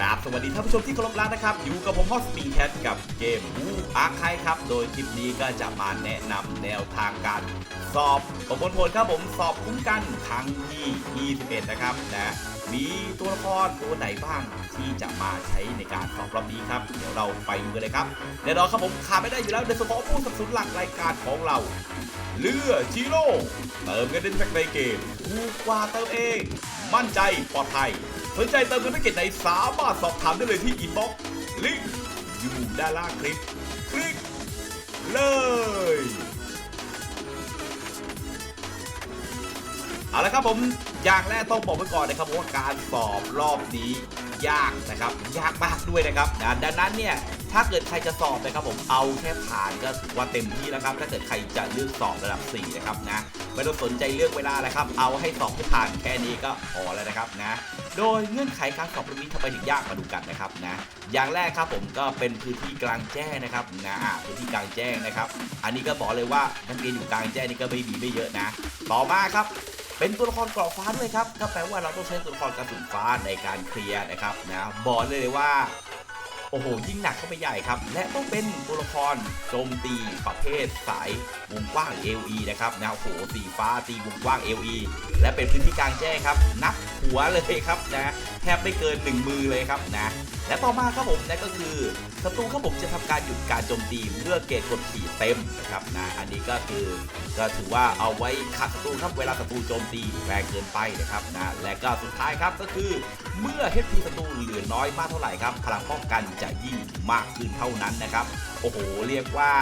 ครับสวัสดีท่านผู้ชมที่เคารพรักนะครับ อยู่กับผมฮอสปีแคทกับเกมบูอาร์คไยครับ โดยคลิปนี้ก็จะมาแนะนำแนวทางการ สอบประมวลผลครับผมสอบคุ้มกันครั้งที่ 21 นะครับนะมีตัวละครตัวไหนบ้างที่จะมาใช้ในการสอบรอบนี้ครับ เดี๋ยวเราไปดูกันเลยครับแน่นอนครับผมขาดไม่ได้อยู่แล้วในส่วนของผู้สนับสนุนหลักรายการของเราเลือจิโร่เติมเงินได้ในเกมถูกกว่าเติมเอง มั่นใจปลอดภัย สนใจเติมเงินแพ็กเกจไหนสามารถสอบถามได้เลยที่อินบ็อกซ์ลิงก์อยู่ด้านล่างคลิป คลิกเลยเอาละครับผมอย่างแรกต้องบอกไว้ก่อนนะครับว่าการสอบรอบนี้ยากนะครับ ยากมากด้วยนะครับดังนั้นเนี่ย ถ้าเกิดใครจะสอบนะครับผมเอาแค่ผ่านก็ถือว่าเต็มที่แล้วครับ ถ้าเกิดใครจะเลือกสอบระดับ 4 นะครับนะไม่ต้องสนใจเลือกเวลาเลยครับ เอาให้สอบให้ผ่านแค่นี้ก็พอแล้วนะครับนะ โดยเงื่อนไขการสอบรอบนี้ทำไมถึงยากมาดูกันนะครับนะ อย่างแรกครับผมก็เป็นพื้นที่กลางแจ้งนะครับนะพื้นที่กลางแจ้งนะครับ อันนี้ก็บอกเลยว่านักเรียนอยู่กลางแจ้งนี่ก็ไม่ดีไม่เยอะนะ ต่อมาครับเป็นตัวละครเกราะฟ้าด้วยครับ ก็แปลว่าเราต้องใช้ตัวละครกระสุนฟ้าในการเคลียร์นะครับนะบอกเลยว่า โอ้โหยิ่งหนักเข้าไปใหญ่ครับ และต้องเป็นตัวละครโจมตีประเภทสายวงกว้าง LE นะครับนะโอ้โหสีฟ้าตีวงกว้าง LE และเป็นพื้นที่กลางแจ้งครับ นับหัวเลยครับนะแทบไม่เกิน 1 มือเลยครับนะ และต่อมาครับผมนั่นก็คือศัตรูครับผมจะทำการหยุดการโจมตีเมื่อเกรดกดขี่เต็มนะครับนะอันนี้ก็คือก็ถือว่าเอาไว้ขัดศัตรูครับเวลาศัตรูโจมตีแรงเกินไปนะครับนะและก็สุดท้ายครับก็คือ เมื่อ HP ศัตรูเหลือน้อยมากเท่าไหร่ครับพลังป้องกันจะยิ่งมากขึ้นเท่านั้นนะครับโอ้โหเรียกว่า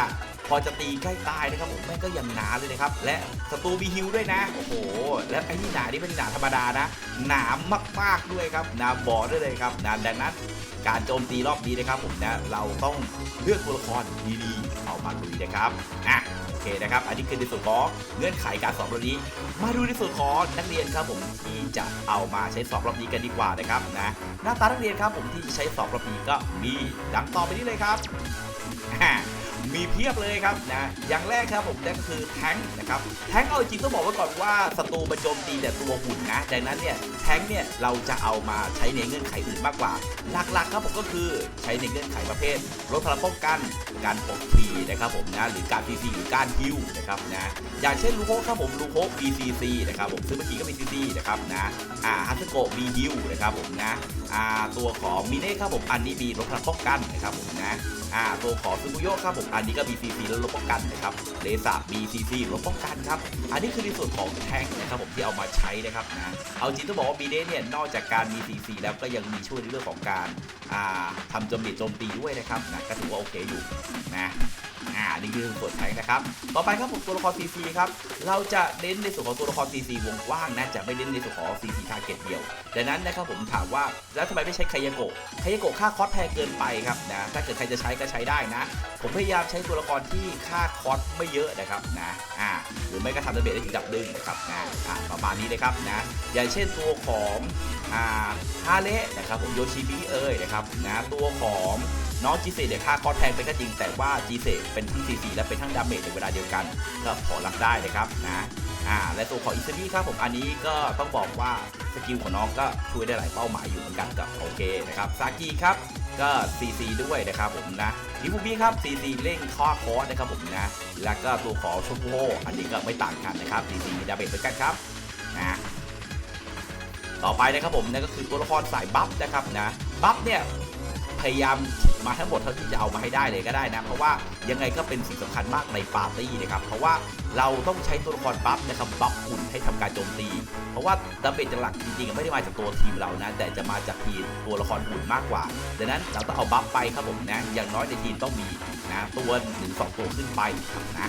พอจะตีใกล้ตายนะครับผมแม่งก็ยังหนาเลยนะครับ และศัตรูมีฮิวด้วยนะ โอ้โห และไอ้นี่หนานี่เป็นหนาธรรมดานะ หนามมากๆด้วยครับหนาบอได้เลยครับนะดังนั้น การโจมตีรอบนี้นะครับผมนะเราต้องเลือกตัวละครดีๆเอามาลุยนะครับอะโอเคนะครับ อันนี้คือในส่วนของเงื่อนไขการสอบรอบนี้ มาดูในส่วนของนักเรียนครับผมที่จะเอามาใช้สอบรอบนี้กันดีกว่านะครับนะหน้าตานักเรียนครับผมที่ใช้สอบรอบนี้ก็มีดังต่อไปนี้เลยครับ มีเพียบเลยครับนะอย่างแรกครับผมนั่นก็คือแท้งนะครับแท้งเอาจริงต้องบอกไว้ก่อนว่าศัตรูมาโจมตีแต่ตัวหุ่นนะดังนั้นเนี่ยแท้งเนี่ยเราจะเอามาใช้ในเงื่อนไขอื่นมากกว่า หลักๆครับผมก็คือใช้ในเงื่อนไขประเภทลดพลังป้องกันการปกทีนะครับผมนะหรือการ PC หรือการฮิวนะครับนะอย่างเช่นลูโคครับผมลูโค BCC นะครับผมซึ่งเมื่อกี้ก็ BCC นะครับนะอ่าฮัตโกะ B ฮิวนะครับผมนะอ่าตัวของมิเน่ครับผมอันนี้มีลดพลังป้องกันนะครับผมนะ อ่าตัวของซูบุโยะครับผมอันนี้ก็ BCC แล้วลบป้องกันนะครับเลซา BCC ลบป้องกันครับอันนี้คือในส่วนของแท้งนะครับผมที่เอามาใช้นะครับนะเอาจริงต้องบอกว่าบีเน่เนี่ยนอกจากการมี CC แล้วก็ยังมีช่วยในเรื่องของการอ่าทำโจมตีโจมตีด้วยนะครับนะก็ถือว่าโอเคอยู่นะอ่านี่คือส่วนแทงนะครับ ต่อไปครับผมตัวละคร CC ครับ เราจะเน้นในส่วนของตัวละคร CC วงกว้างนะ จะไม่เน้นในส่วนของ CC ทาร์เก็ตเดียว ดังนั้นนะครับผมถามว่าแล้วทำไมไม่ใช้คายาโกะคายาโกะค่าคอสแพงเกินไปครับนะ ถ้าเกิดใครจะใช้ก็ใช้ได้นะ ผมพยายามใช้ตัวละครที่ค่าคอสไม่เยอะนะครับนะ อ่า หรือไม่ก็ทำดาเมจได้ถึงดับดึงนะครับนะ อ่า ประมาณนี้เลยครับนะ อย่างเช่นตัวของ อ่า ฮาเละนะครับผมโยชิบิเอยนะครับนะ ตัวของน้องจีเซ่เนี่ยค่าคอแพงไปก็จริงแต่ว่าจีเซ่เป็นทั้งซีซีและเป็นทั้งดาเมจในเวลาเดียวกัน ก็พอรับได้นะครับนะอ่าและตัวของอิซามิครับผมอันนี้ก็ต้องบอกว่าสกิลของน้องก็ช่วยได้หลายเป้าหมายอยู่เหมือนกันกับโอเคนะครับซากิครับก็ CC ด้วยนะครับผมนะลิฟูบี้ครับ CC เร่งข้อคอสนะครับผมนะ แล้วก็ตัวของชมพูโฮอันนี้ก็ไม่ต่างกันนะครับ CC มีดาเมจเหมือนกันครับนะต่อไปนะครับผมนั่นก็คือตัวละครสายบัฟนะครับนะบัฟเนี่ย พยายามมาทั้งหมดเท่าที่จะเอามาให้ได้เลยก็ได้นะ เพราะว่ายังไงก็เป็นสิ่งสำคัญมากในปาร์ตี้นะครับ เพราะว่าเราต้องใช้ตัวละครบัฟนะครับบัฟหุ่นให้ทำการโจมตี เพราะว่าดาเมจหลักจริงๆไม่ได้มาจากตัวทีมเรานะ แต่จะมาจากทีมตัวละครหุ่นมากกว่าดังนั้นเราต้องเอาบัฟไปครับผมนะ อย่างน้อยในทีมต้องมีนะตัวหนึ่งสองตัวขึ้นไปครับนะ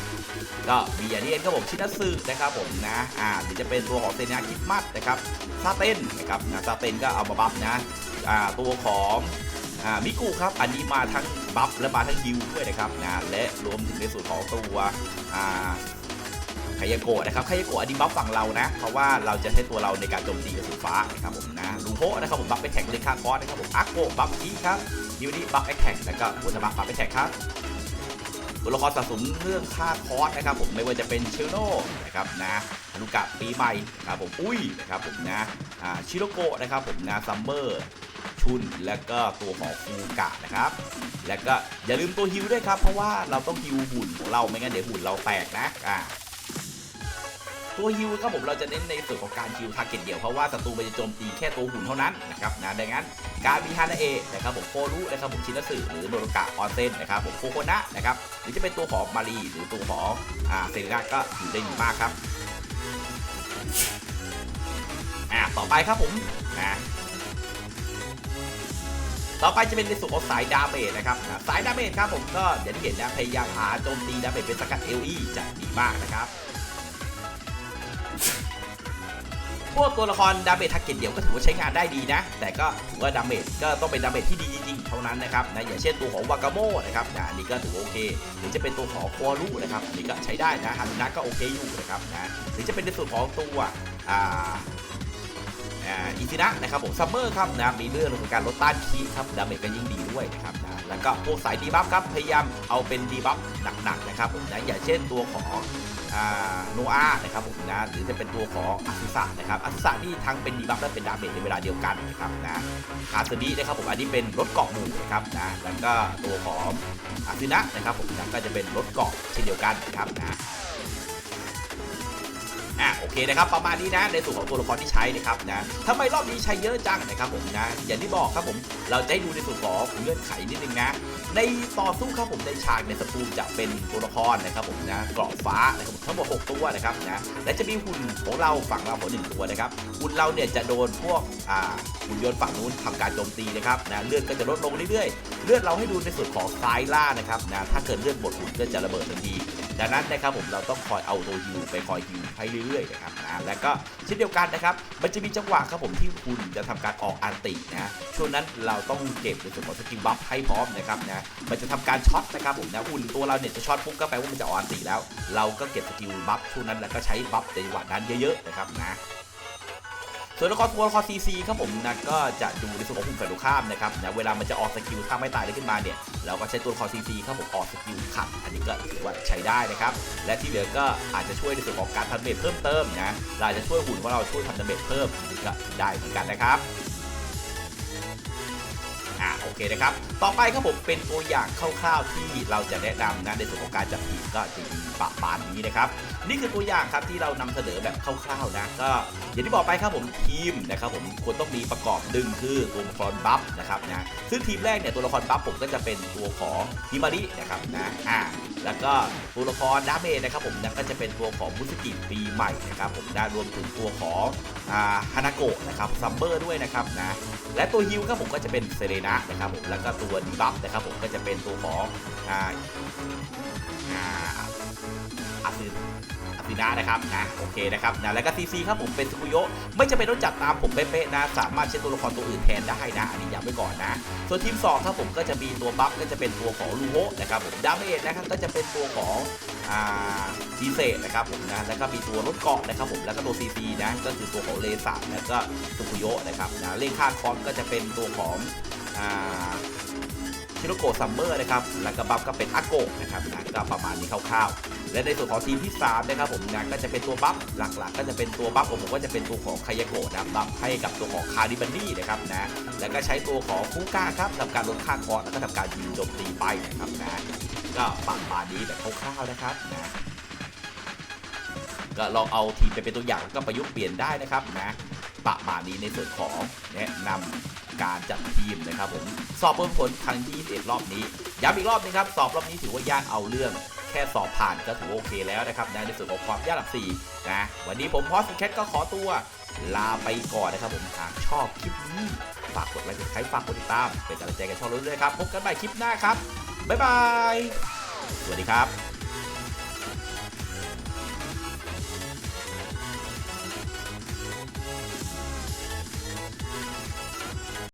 ก็มีอย่างนี้เองครับผมชินัสึนะครับผมนะอ่าหรือจะเป็นตัวของเซนาคิดมัดนะครับซาเต้นนะครับนะซาเต้นก็เอามาบัฟนะอ่าตัวของ อ่ามิกุครับอันนี้มาทั้งบัฟและมาทั้งฮิวด้วยนะครับนะและรวมถึงในส่วนของตัวอ่าคายโกะนะครับคายโกะอันนี้บัฟฝั่งเรานะ เพราะว่าเราจะใช้ตัวเราในการโจมตีกระสุนฟ้านะครับผมนะลูโฮนะครับผมบัฟไปแท็กเลยค่าคอสนะครับผมอาโกะบัฟคีครับดิวดิบัฟแอแท็กแล้วก็หัวธบัฟบัฟไปแท็กครับตัวละครสะสมเรื่องค่าคอสนะครับผมไม่ว่าจะเป็นเชลโนนะครับนะฮานุกะปีใหม่นะครับผมอุ้ยนะครับผมนะอ่าชิโรโกะนะครับผมนะซัมเมอร์ุน และก็ตัวของฟูกะนะครับ และก็อย่าลืมตัวฮิวด้วยครับ เพราะว่าเราต้องฮิวหุ่นของเราไม่งั้นเดี๋ยวหุ่นเราแตกนะอ่าตัวฮิวครับผมเราจะเน้นในส่วนของการฮิวทาร์เก็ตเดียวเพราะว่าศัตรูมันจะโจมตีแค่ตัวหุ่นเท่านั้นนะครับนะดังนั้นการมีฮานาเอนะครับผมโครุนะครับผมชินสึหรือโนโรกะออนเซนนะครับผมโคโคนะนะครับหรือจะเป็นตัวของมารีหรือตัวของอ่าเซรินาก็อยู่ได้ดีมากครับอ่าต่อไปครับผมนะ ต่อไปจะเป็นในส่วนของสายดาเมจนะครับสายดาเมจครับผมก็อย่างที่เห็นนะพยายามหาโจมตีดาเมจเป็นสกัดเอลีจะดีมากนะครับพวกตัวละครดาเมจทาร์เก็ตเดียวก็ถือว่าใช้งานได้ดีนะ แต่ก็ถือว่าดาเมจก็ต้องเป็นดาเมจที่ดีจริงๆเท่านั้นนะครับนะอย่างเช่นตัวของวากาโมนะครับนะอันนี้ก็ถือว่าโอเค หรือจะเป็นตัวของโคอารุนะครับอันนี้ก็ใช้ได้นะฮันนะก็โอเคอยู่นะครับนะหรือจะเป็นในส่วนของตัวอ่า อิซินะนะครับผมซัมเมอร์ครับนะมีเรื่องของการลดต้านคีครับดาเมจก็ยิ่งดีด้วยนะครับนะแล้วก็พวกสายดีบัฟครับพยายามเอาเป็นดีบัฟหนักๆนะครับผมนะอย่างเช่นตัวของโนอานะครับผมนะหรือจะเป็นตัวของอาซิสะนะครับอาซิสะนี่ทั้งเป็นดีบัฟและเป็นดาเมจในเวลาเดียวกันนะครับนะคาสบีนะครับผมอันนี้เป็นรถเกาะหมู่นะครับนะแล้วก็ตัวของอาซินะนะครับผมนะก็จะเป็นรถเกาะเช่นเดียวกันนะครับนะ อะโอเคนะครับประมาณนี้นะในส่วนของตัวละครที่ใช้นะครับนะทำไมรอบนี้ใช้เยอะจังนะครับผมนะอย่างที่บอกครับผมเราจะให้ดูในส่วนของเงื่อนไขนิดนึงนะในต่อสู้ครับผมในฉากในสตูจะเป็นตัวละครนะครับผมนะเกราะฟ้านะครับผมทั้งหมด6ตัวนะครับนะและจะมีหุ่นของเราฝั่งเราของหนึ่งตัวนะครับหุ่นเราเนี่ยจะโดนพวกอ่าหุ่นยนต์ฝั่งนู้นทำการโจมตีนะครับนะเลือดก็จะลดลงเรื่อยๆ เลือดเราให้ดูในส่วนของซ้ายล่านะครับนะถ้าเกิดเลือดหมดหุ่นก็จะระเบิดทันที ดังนั้นนะครับผมเราต้องคอยเอาตัวฮิวไปคอยฮิวไปเรื่อยๆนะครับนะแล้วก็เช่นเดียวกันนะครับมันจะมีจังหวะครับผมที่คุณจะทำการออกอันตินะช่วงนั้นเราต้องเก็บในส่วนของสกิลบัฟให้พร้อมนะครับนะมันจะทำการช็อตนะครับผมนะอุ่นตัวเราเนี่ยจะช็อตปุ๊บก็แปลว่ามันจะออกอันติแล้ว เราก็เก็บสกิลบัฟช่วงนั้นแล้วก็ใช้บัฟในจังหวะนั้นเยอะๆนะครับนะ ส่วนละครตัวละครซีซีครับผมนะก็จะดูในส่วนของหุ่นฝ่ายตรงข้ามนะครับนะเวลามันจะออกสกิลข้ามไม่ตายเลยขึ้นมาเนี่ยเราก็ใช้ตัวละครซีซีครับผมออกสกิลขัดอันนี้ก็ถือว่าใช้ได้นะครับและที่เหลือก็อาจจะช่วยในส่วนของการทำเมจเพิ่มเติมนะเราอาจจะช่วยหุ่นของเราช่วยทำเมจเพิ่มอันนี้ก็ได้เหมือนกันนะครับ อ่าโอเคนะครับ ต่อไปครับผมเป็นตัวอย่างคร่าวๆที่เราจะแนะนำนะในส่วนของการจับทีมก็จะมีประมาณนี้นะครับ นี่คือตัวอย่างครับที่เรานำเสนอแบบคร่าวๆนะก็อย่างที่บอกไปครับผมทีมนะครับผมควรต้องมีประกอบดึงคือตัวละครบัฟนะครับนะซึ่งทีมแรกเนี่ยตัวละครบัฟผมก็จะเป็นตัวของฮิมารินะครับนะอ่าแล้วก็ตัวละครดาเมจนะครับผมนะก็จะเป็นตัวของมุสกิปีใหม่นะครับผมได้รวมถึงตัวของฮานาโกะนะครับซัมเบอร์ด้วยนะครับนะและตัวฮิลครับผมก็จะเป็นเซเรนานะครับผมแล้วก็ตัวดีบัฟนะครับผมก็จะเป็นตัวของอาอาซึอาฟินานะครับนะโอเคนะครับนะแล้วก็ซีซีครับผมเป็นสกุโยะไม่จำเป็นต้องจัดตามผมเป๊ะๆนะ สามารถใช้ตัวละครตัวอื่นแทนได้นะอันนี้ย้ำไว้ก่อนนะ ส่วนทีม2ครับผมก็จะมีตัวบัฟก็จะเป็นตัวของลูโฮนะครับผมดาเมจนะครับก็จะเป็นตัวของอ่าดีเซนะครับผมนะแล้วก็มีตัวรถเกาะนะครับผมแล้วก็ตัวซีซีนะก็คือตัวของเลซ่าแล้วก็สกุโยะนะครับนะเล่งค่าคอนก็จะเป็นตัวของอ่าชิโรโกะซัมเมอร์นะครับ แล้วก็บัฟก็เป็นอาโกนะครับนะก็ประมาณนี้คร่าวๆ และในส่วนของทีมที่ 3 นะครับผมนะก็จะเป็นตัวบัฟหลักๆ ก็จะเป็นตัวบัฟของผมก็จะเป็นตัวของคายโกะนะบัฟให้กับตัวของคาริบันนี่นะครับนะ แล้วก็ใช้ตัวของฟูก้าครับทำการลดค่าคอร์สแล้วก็ทำการยิงโจมตีไปนะครับนะ ก็ประมาณนี้แบบคร่าวๆนะครับนะก็ลองเอาทีมไปเป็นตัวอย่างแล้วก็ประยุกต์เปลี่ยนได้นะครับนะประมาณนี้ในส่วนของแนะนำการจัดทีมนะครับผมสอบผลครั้งที่21รอบนี้ย้ำอีกรอบนึงครับสอบรอบนี้ถือว่ายากเอาเรื่องแค่สอบผ่านก็ถือว่าโอเคแล้วนะครับนในส่วนของความยากระดับ4นะวันนี้ผมพอสแคทก็ขอตัว ลาไปก่อนนะครับผมหากชอบคลิปนี้ ฝากกดไลค์กดไลค์ฝากกดติดตาม เป็นกำลังใจกันช่องเราด้วยครับพบกันใหม่คลิปหน้าครับ บ๊ายบาย สวัสดีครับ